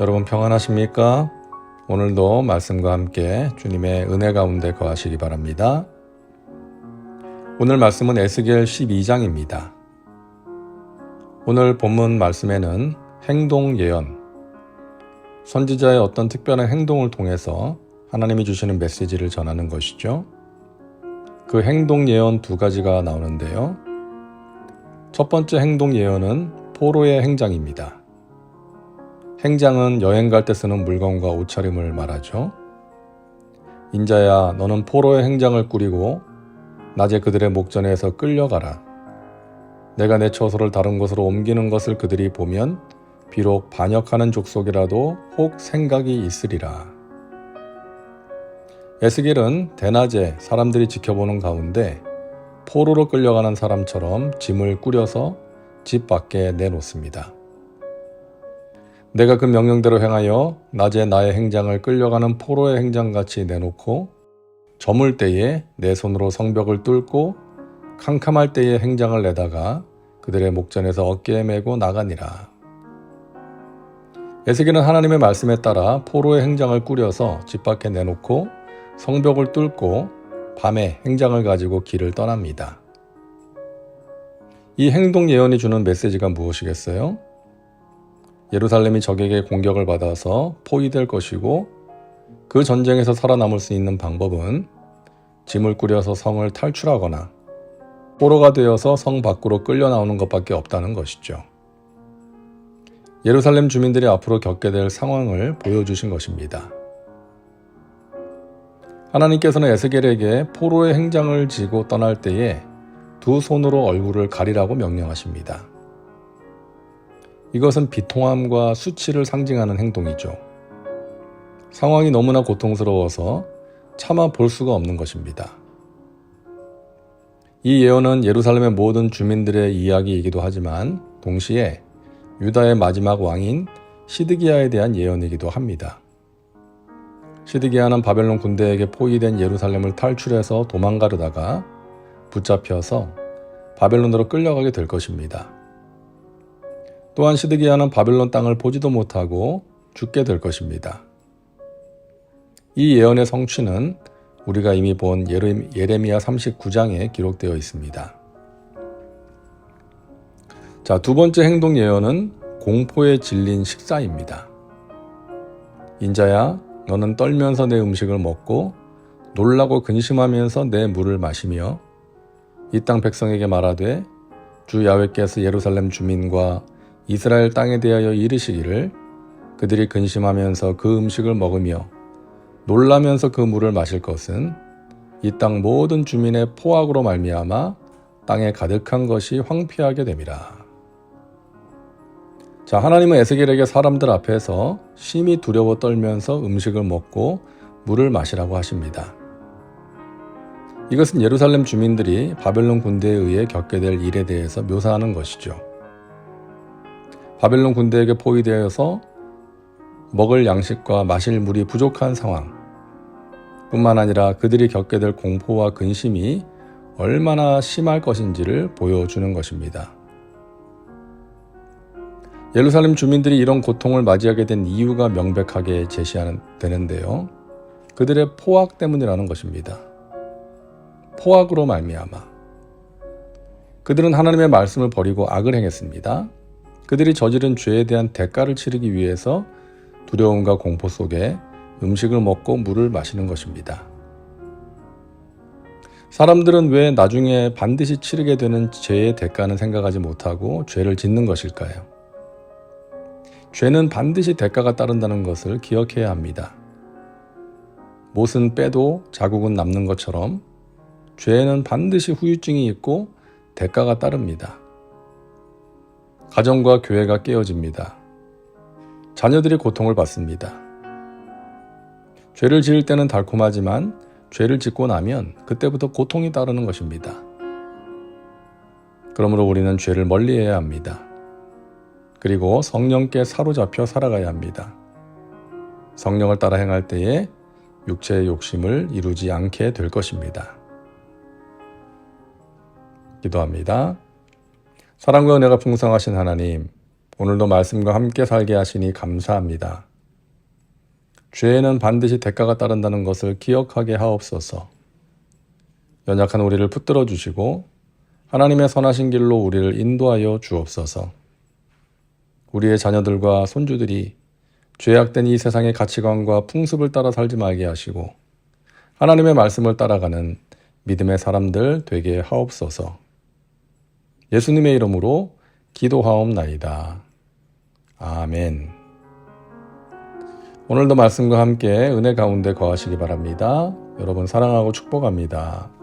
여러분 평안하십니까? 오늘도 말씀과 함께 주님의 은혜 가운데 거하시기 바랍니다. 오늘 말씀은 에스겔 12장입니다. 오늘 본문 말씀에는 행동 예언, 선지자의 어떤 특별한 행동을 통해서 하나님이 주시는 메시지를 전하는 것이죠. 그 행동 예언 두 가지가 나오는데요. 첫 번째 행동 예언은 포로의 행장입니다. 행장은 여행 갈 때 쓰는 물건과 옷차림을 말하죠. 인자야, 너는 포로의 행장을 꾸리고 낮에 그들의 목전에서 끌려가라. 내가 내 처소를 다른 곳으로 옮기는 것을 그들이 보면 비록 반역하는 족속이라도 혹 생각이 있으리라. 에스겔은 대낮에 사람들이 지켜보는 가운데 포로로 끌려가는 사람처럼 짐을 꾸려서 집 밖에 내놓습니다. 내가 그 명령대로 행하여 낮에 나의 행장을 끌려가는 포로의 행장같이 내놓고 저물 때에 내 손으로 성벽을 뚫고 캄캄할 때에 행장을 내다가 그들의 목전에서 어깨에 메고 나가니라. 에스겔은 하나님의 말씀에 따라 포로의 행장을 꾸려서 집 밖에 내놓고 성벽을 뚫고 밤에 행장을 가지고 길을 떠납니다. 이 행동 예언이 주는 메시지가 무엇이겠어요? 예루살렘이 적에게 공격을 받아서 포위될 것이고 그 전쟁에서 살아남을 수 있는 방법은 짐을 꾸려서 성을 탈출하거나 포로가 되어서 성 밖으로 끌려 나오는 것밖에 없다는 것이죠. 예루살렘 주민들이 앞으로 겪게 될 상황을 보여주신 것입니다. 하나님께서는 에스겔에게 포로의 행장을 지고 떠날 때에 두 손으로 얼굴을 가리라고 명령하십니다. 이것은 비통함과 수치를 상징하는 행동이죠. 상황이 너무나 고통스러워서 차마 볼 수가 없는 것입니다. 이 예언은 예루살렘의 모든 주민들의 이야기이기도 하지만 동시에 유다의 마지막 왕인 시드기야에 대한 예언이기도 합니다. 시드기야는 바벨론 군대에게 포위된 예루살렘을 탈출해서 도망가려다가 붙잡혀서 바벨론으로 끌려가게 될 것입니다. 또한 시드기야는 바벨론 땅을 보지도 못하고 죽게 될 것입니다. 이 예언의 성취는 우리가 이미 본 예레미야 39장에 기록되어 있습니다. 자, 두 번째 행동 예언은 공포에 질린 식사입니다. 인자야, 너는 떨면서 내 음식을 먹고 놀라고 근심하면서 내 물을 마시며 이 땅 백성에게 말하되 주 야훼께서 예루살렘 주민과 이스라엘 땅에 대하여 이르시기를 그들이 근심하면서 그 음식을 먹으며 놀라면서 그 물을 마실 것은 이 땅 모든 주민의 포악으로 말미암아 땅에 가득한 것이 황폐하게 됨이라. 자, 하나님은 에스겔에게 사람들 앞에서 심히 두려워 떨면서 음식을 먹고 물을 마시라고 하십니다. 이것은 예루살렘 주민들이 바벨론 군대에 의해 겪게 될 일에 대해서 묘사하는 것이죠. 바벨론 군대에게 포위되어서 먹을 양식과 마실 물이 부족한 상황, 뿐만 아니라 그들이 겪게 될 공포와 근심이 얼마나 심할 것인지를 보여주는 것입니다. 예루살렘 주민들이 이런 고통을 맞이하게 된 이유가 명백하게 제시하는 되는데요. 그들의 포악 때문이라는 것입니다. 포악으로 말미암아 그들은 하나님의 말씀을 버리고 악을 행했습니다. 그들이 저지른 죄에 대한 대가를 치르기 위해서 두려움과 공포 속에 음식을 먹고 물을 마시는 것입니다. 사람들은 왜 나중에 반드시 치르게 되는 죄의 대가는 생각하지 못하고 죄를 짓는 것일까요? 죄는 반드시 대가가 따른다는 것을 기억해야 합니다. 못은 빼도 자국은 남는 것처럼 죄에는 반드시 후유증이 있고 대가가 따릅니다. 가정과 교회가 깨어집니다. 자녀들이 고통을 받습니다. 죄를 지을 때는 달콤하지만 죄를 짓고 나면 그때부터 고통이 따르는 것입니다. 그러므로 우리는 죄를 멀리해야 합니다. 그리고 성령께 사로잡혀 살아가야 합니다. 성령을 따라 행할 때에 육체의 욕심을 이루지 않게 될 것입니다. 기도합니다. 사랑과 은혜가 풍성하신 하나님, 오늘도 말씀과 함께 살게 하시니 감사합니다. 죄에는 반드시 대가가 따른다는 것을 기억하게 하옵소서. 연약한 우리를 붙들어 주시고 하나님의 선하신 길로 우리를 인도하여 주옵소서. 우리의 자녀들과 손주들이 죄악된 이 세상의 가치관과 풍습을 따라 살지 말게 하시고 하나님의 말씀을 따라가는 믿음의 사람들 되게 하옵소서. 예수님의 이름으로 기도하옵나이다. 아멘. 오늘도 말씀과 함께 은혜 가운데 거하시기 바랍니다. 여러분 사랑하고 축복합니다.